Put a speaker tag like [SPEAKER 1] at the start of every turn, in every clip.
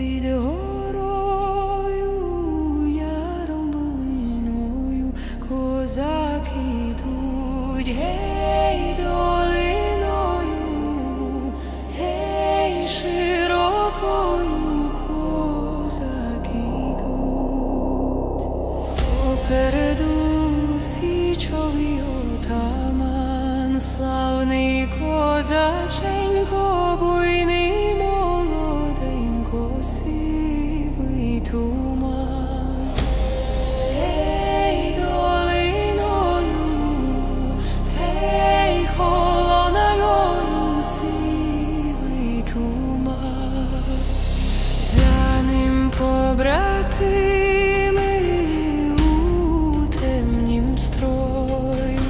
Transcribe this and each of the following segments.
[SPEAKER 1] під горою, яром билиною козаки йдуть гей долиною, гей широкою козаки йдуть попереду січовий отаман, славний козаче. Побратими у темнім строю.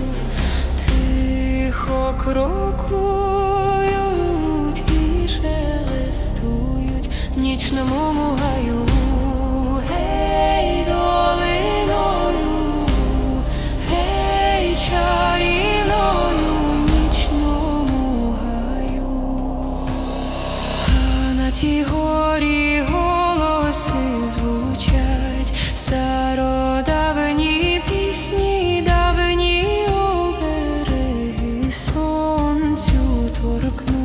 [SPEAKER 1] Тихо крокують і шелестують. В нічному мугаю. Тій горі голоси звучать стародавні пісні, давні обереги сонцю торкнуть.